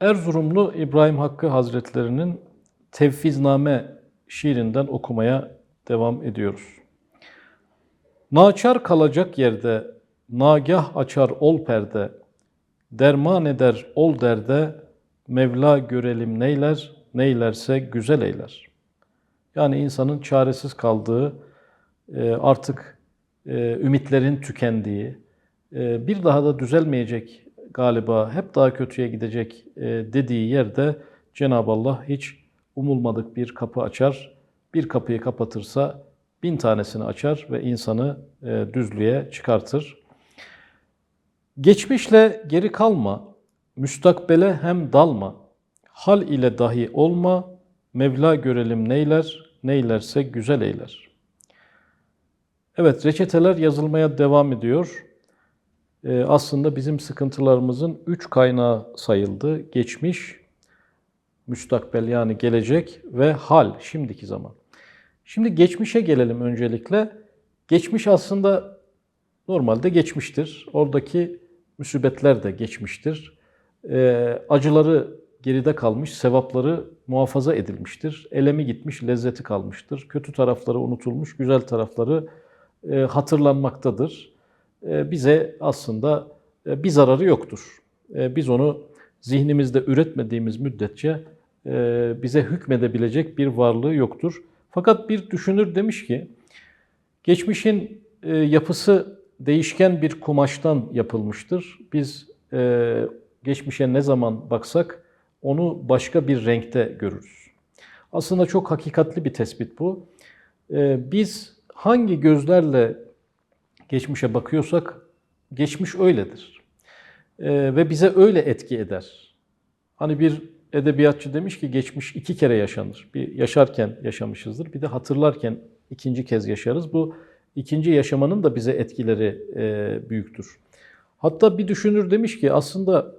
Erzurumlu İbrahim Hakkı Hazretlerinin Tevfizname şiirinden okumaya devam ediyoruz. Naçar kalacak yerde, nagah açar ol perde, derman eder ol derde, Mevla görelim neyler, neylerse güzel eyler. Yani insanın çaresiz kaldığı, e, artık e, ümitlerin tükendiği, e, bir daha da düzelmeyecek galiba, hep daha kötüye gidecek dediği yerde Cenab-ı Allah hiç umulmadık bir kapı açar. Bir kapıyı kapatırsa bin tanesini açar ve insanı düzlüğe çıkartır. Geçmişle geri kalma, müstakbele hem dalma, hal ile dahi olma, Mevla görelim neyler, neylerse güzel eyler. Evet, reçeteler yazılmaya devam ediyor. Ee, aslında bizim sıkıntılarımızın üç kaynağı sayıldı. Geçmiş, müstakbel yani gelecek ve hal, şimdiki zaman. Şimdi geçmişe gelelim öncelikle. Geçmiş aslında normalde geçmiştir. Oradaki müsibetler de geçmiştir. Ee, acıları geride kalmış, sevapları muhafaza edilmiştir. Elemi gitmiş, lezzeti kalmıştır. Kötü tarafları unutulmuş, güzel tarafları e, hatırlanmaktadır. E, bize aslında e, bir zararı yoktur. E, biz onu zihnimizde üretmediğimiz müddetçe e, bize hükmedebilecek bir varlığı yoktur. Fakat bir düşünür demiş ki, geçmişin e, yapısı değişken bir kumaştan yapılmıştır. Biz geçmişe ne zaman baksak onu başka bir renkte görürüz. Aslında çok hakikatli bir tespit bu. E, biz hangi gözlerle geçmişe bakıyorsak geçmiş öyledir. E, ve bize öyle etki eder. Hani bir edebiyatçı demiş ki geçmiş iki kere yaşanır. Bir yaşarken yaşamışızdır, bir de hatırlarken ikinci kez yaşarız. Bu ikinci yaşamanın da bize etkileri e, büyüktür. Hatta bir düşünür demiş ki aslında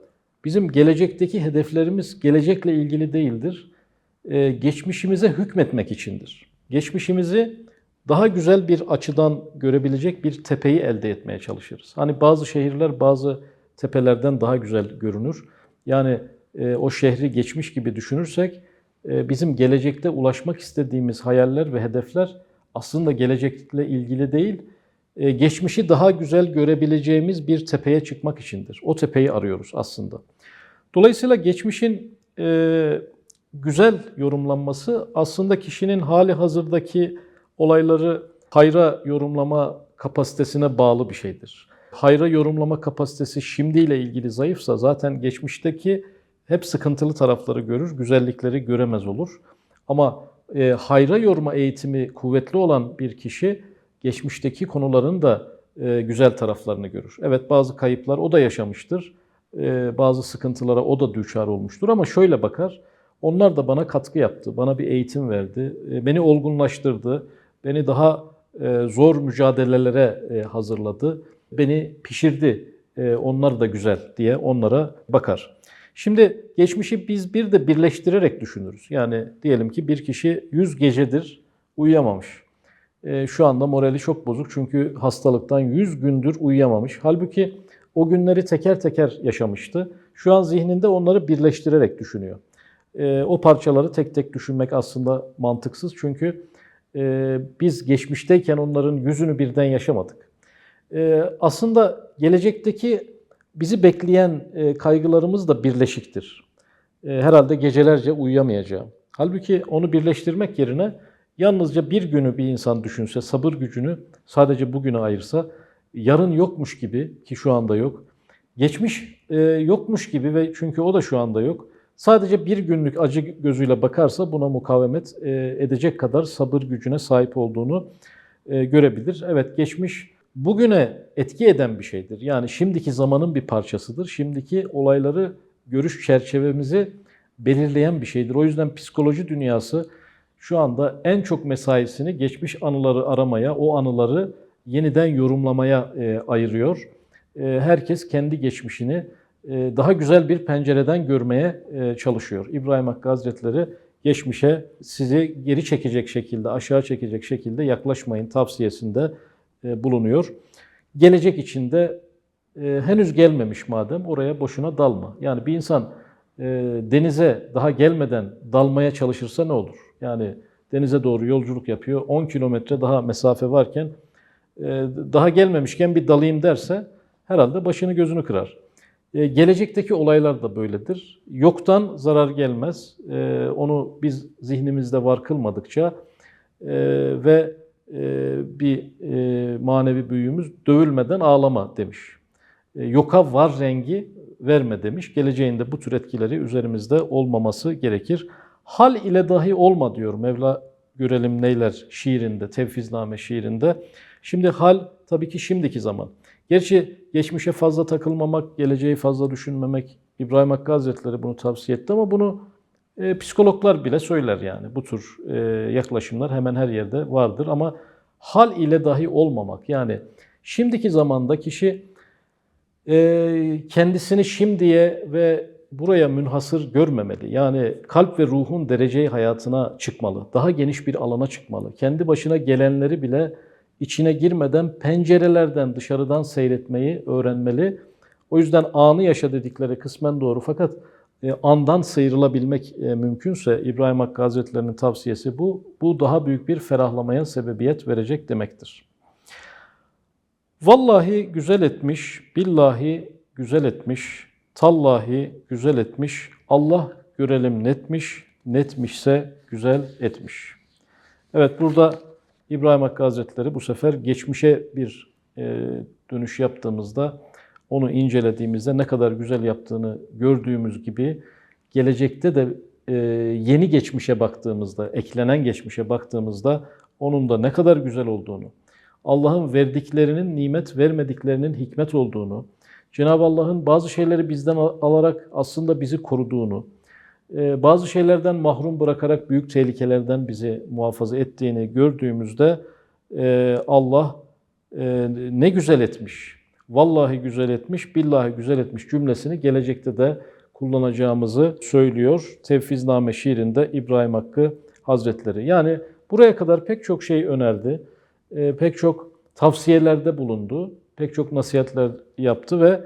bizim gelecekteki hedeflerimiz gelecekle ilgili değildir. E, geçmişimize hükmetmek içindir. Geçmişimizi daha güzel bir açıdan görebilecek bir tepeyi elde etmeye çalışırız. Hani bazı şehirler bazı tepelerden daha güzel görünür. Yani e, o şehri geçmiş gibi düşünürsek e, bizim gelecekte ulaşmak istediğimiz hayaller ve hedefler aslında gelecekle ilgili değil, e, geçmişi daha güzel görebileceğimiz bir tepeye çıkmak içindir. O tepeyi arıyoruz aslında. Dolayısıyla geçmişin e, güzel yorumlanması aslında kişinin hali hazırdaki olayları hayra yorumlama kapasitesine bağlı bir şeydir. Hayra yorumlama kapasitesi şimdiyle ilgili zayıfsa zaten geçmişteki hep sıkıntılı tarafları görür, güzellikleri göremez olur. Ama e, hayra yorma eğitimi kuvvetli olan bir kişi geçmişteki konuların da e, güzel taraflarını görür. Evet bazı kayıplar o da yaşamıştır. E, bazı sıkıntılara o da düçar olmuştur ama şöyle bakar. Onlar da bana katkı yaptı, bana bir eğitim verdi, e, beni olgunlaştırdı, beni daha e, zor mücadelelere e, hazırladı, beni pişirdi. E, onlar da güzel diye onlara bakar. Şimdi geçmişi biz bir de birleştirerek düşünürüz. Yani diyelim ki bir kişi 100 gecedir uyuyamamış. Şu anda morali çok bozuk çünkü hastalıktan 100 gündür uyuyamamış. Halbuki o günleri teker teker yaşamıştı. Şu an zihninde onları birleştirerek düşünüyor. O parçaları tek tek düşünmek aslında mantıksız çünkü e, biz geçmişteyken onların yüzünü birden yaşamadık. E, aslında gelecekteki bizi bekleyen e, kaygılarımız da birleşiktir. E, herhalde gecelerce uyuyamayacağım. Halbuki onu birleştirmek yerine yalnızca bir günü bir insan düşünse, sabır gücünü sadece bugüne ayırsa, yarın yokmuş gibi ki şu anda yok, geçmiş e, yokmuş gibi ve çünkü o da şu anda yok, sadece bir günlük acı gözüyle bakarsa buna mukavemet edecek kadar sabır gücüne sahip olduğunu görebilir. Evet geçmiş bugüne etki eden bir şeydir. Yani şimdiki zamanın bir parçasıdır. Şimdiki olayları görüş çerçevemizi belirleyen bir şeydir. O yüzden psikoloji dünyası şu anda en çok mesaisini geçmiş anıları aramaya, o anıları yeniden yorumlamaya e, ayırıyor. E, herkes kendi geçmişini e, daha güzel bir pencereden görmeye e, çalışıyor. İbrahim Hakkı Hazretleri geçmişe sizi geri çekecek şekilde, aşağı çekecek şekilde yaklaşmayın tavsiyesinde e, bulunuyor. Gelecek içinde e, henüz gelmemiş madem oraya boşuna dalma. Yani bir insan e, denize daha gelmeden dalmaya çalışırsa ne olur? Yani denize doğru yolculuk yapıyor. 10 kilometre daha mesafe varken e, daha gelmemişken bir dalayım derse herhalde başını gözünü kırar. E, gelecekteki olaylar da böyledir. Yoktan zarar gelmez. E, onu biz zihnimizde var kılmadıkça e, ve bir manevi büyüğümüz dövülmeden ağlama demiş. E, yoka var rengi verme demiş. Geleceğinde bu tür etkileri üzerimizde olmaması gerekir. Hal ile dahi olma diyor Mevla görelim neyler şiirinde, Tevfizname şiirinde. Şimdi hal tabii ki şimdiki zaman. Gerçi geçmişe fazla takılmamak, geleceği fazla düşünmemek, İbrahim Hakkı Hazretleri bunu tavsiye etti ama bunu e, psikologlar bile söyler yani. Bu tür e, yaklaşımlar hemen her yerde vardır ama hal ile dahi olmamak. Yani şimdiki zamanda kişi e, kendisini şimdiye ve buraya münhasır görmemeli. Yani kalp ve ruhun dereceyi hayatına çıkmalı. Daha geniş bir alana çıkmalı. Kendi başına gelenleri bile içine girmeden pencerelerden dışarıdan seyretmeyi öğrenmeli. O yüzden anı yaşa dedikleri kısmen doğru fakat e, andan sıyrılabilmek e, mümkünse İbrahim Hakkı Hazretleri'nin tavsiyesi bu. Bu daha büyük bir ferahlamaya sebebiyet verecek demektir. Vallahi güzel etmiş, billahi güzel etmiş, tallahi güzel etmiş, Allah görelim netmiş, netmişse güzel etmiş. Evet burada İbrahim Hakkı Hazretleri bu sefer geçmişe bir e, dönüş yaptığımızda onu incelediğimizde ne kadar güzel yaptığını gördüğümüz gibi gelecekte de e, yeni geçmişe baktığımızda, eklenen geçmişe baktığımızda onun da ne kadar güzel olduğunu, Allah'ın verdiklerinin nimet, vermediklerinin hikmet olduğunu, Cenab-ı Allah'ın bazı şeyleri bizden alarak aslında bizi koruduğunu, bazı şeylerden mahrum bırakarak büyük tehlikelerden bizi muhafaza ettiğini gördüğümüzde e, Allah e, ne güzel etmiş, vallahi güzel etmiş, billahi güzel etmiş cümlesini gelecekte de kullanacağımızı söylüyor. Tevfizname şiirinde İbrahim Hakkı Hazretleri. Yani buraya kadar pek çok şey önerdi, pek çok tavsiyelerde bulundu, pek çok nasihatler yaptı ve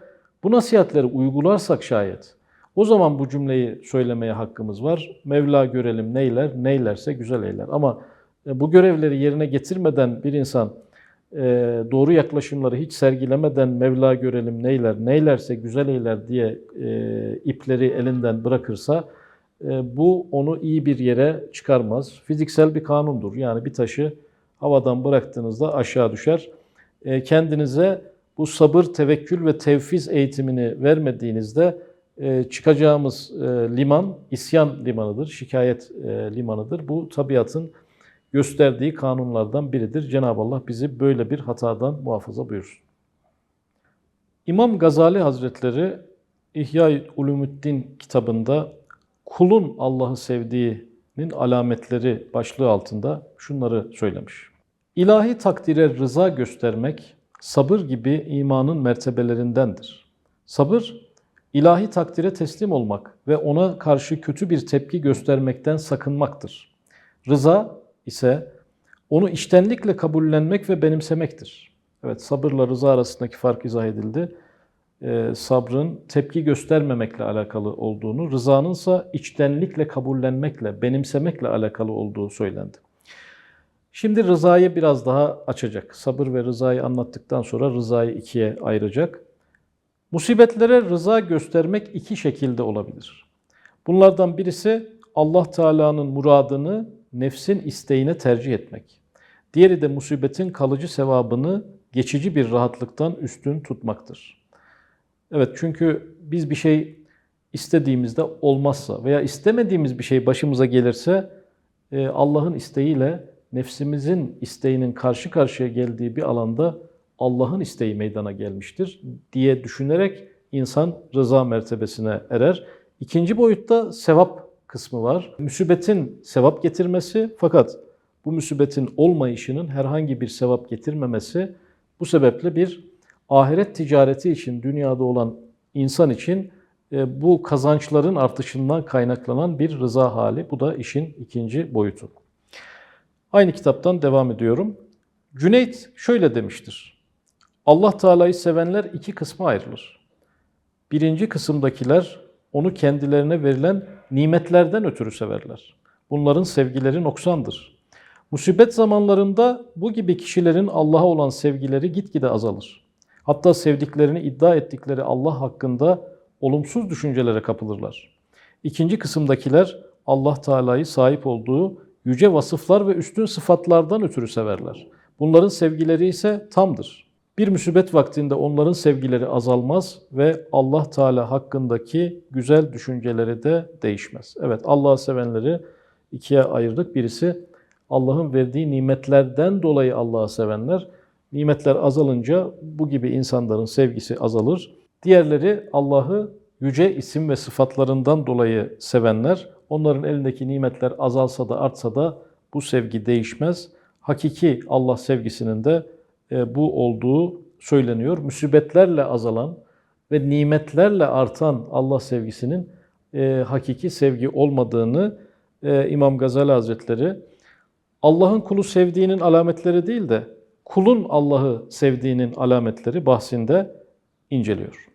bu nasihatleri uygularsak şayet o zaman bu cümleyi söylemeye hakkımız var. Mevla görelim neyler, neylerse güzel eyler. Ama bu görevleri yerine getirmeden bir insan doğru yaklaşımları hiç sergilemeden Mevla görelim neyler, neylerse güzel eyler diye ipleri elinden bırakırsa bu onu iyi bir yere çıkarmaz. Fiziksel bir kanundur. Yani bir taşı havadan bıraktığınızda aşağı düşer. Kendinize bu sabır, tevekkül ve tevfiz eğitimini vermediğinizde çıkacağımız liman isyan limanıdır, şikayet limanıdır. Bu tabiatın gösterdiği kanunlardan biridir. Cenab-ı Allah bizi böyle bir hatadan muhafaza buyursun. İmam Gazali Hazretleri İhya Ulumuddin kitabında kulun Allah'ı sevdiğinin alametleri başlığı altında şunları söylemiş. İlahi takdire rıza göstermek sabır gibi imanın mertebelerindendir. Sabır, ilahi takdire teslim olmak ve ona karşı kötü bir tepki göstermekten sakınmaktır. Rıza ise onu içtenlikle kabullenmek ve benimsemektir. Evet sabırla rıza arasındaki fark izah edildi. Ee, sabrın tepki göstermemekle alakalı olduğunu, rızanın ise içtenlikle kabullenmekle, benimsemekle alakalı olduğu söylendi. Şimdi rızayı biraz daha açacak. Sabır ve rızayı anlattıktan sonra rızayı ikiye ayıracak. Musibetlere rıza göstermek iki şekilde olabilir. Bunlardan birisi Allah Teala'nın muradını nefsin isteğine tercih etmek. Diğeri de musibetin kalıcı sevabını geçici bir rahatlıktan üstün tutmaktır. Evet çünkü biz bir şey istediğimizde olmazsa veya istemediğimiz bir şey başımıza gelirse e, Allah'ın isteğiyle nefsimizin isteğinin karşı karşıya geldiği bir alanda Allah'ın isteği meydana gelmiştir diye düşünerek insan rıza mertebesine erer. İkinci boyutta sevap kısmı var. Müsibetin sevap getirmesi fakat bu müsibetin olmayışının herhangi bir sevap getirmemesi bu sebeple bir ahiret ticareti için dünyada olan insan için e, bu kazançların artışından kaynaklanan bir rıza hali. Bu da işin ikinci boyutu. Aynı kitaptan devam ediyorum. Cüneyt şöyle demiştir. Allah Teala'yı sevenler iki kısma ayrılır. Birinci kısımdakiler onu kendilerine verilen nimetlerden ötürü severler. Bunların sevgileri noksandır. Musibet zamanlarında bu gibi kişilerin Allah'a olan sevgileri gitgide azalır. Hatta sevdiklerini iddia ettikleri Allah hakkında olumsuz düşüncelere kapılırlar. İkinci kısımdakiler Allah Teala'yı sahip olduğu yüce vasıflar ve üstün sıfatlardan ötürü severler. Bunların sevgileri ise tamdır. Bir musibet vaktinde onların sevgileri azalmaz ve Allah Teala hakkındaki güzel düşünceleri de değişmez. Evet Allah'ı sevenleri ikiye ayırdık. Birisi Allah'ın verdiği nimetlerden dolayı Allah'ı sevenler. Nimetler azalınca bu gibi insanların sevgisi azalır. Diğerleri Allah'ı yüce isim ve sıfatlarından dolayı sevenler. Onların elindeki nimetler azalsa da artsa da bu sevgi değişmez. Hakiki Allah sevgisinin de bu olduğu söyleniyor. Müsibetlerle azalan ve nimetlerle artan Allah sevgisinin e, hakiki sevgi olmadığını e, İmam Gazali Hazretleri Allah'ın kulu sevdiğinin alametleri değil de kulun Allah'ı sevdiğinin alametleri bahsinde inceliyor.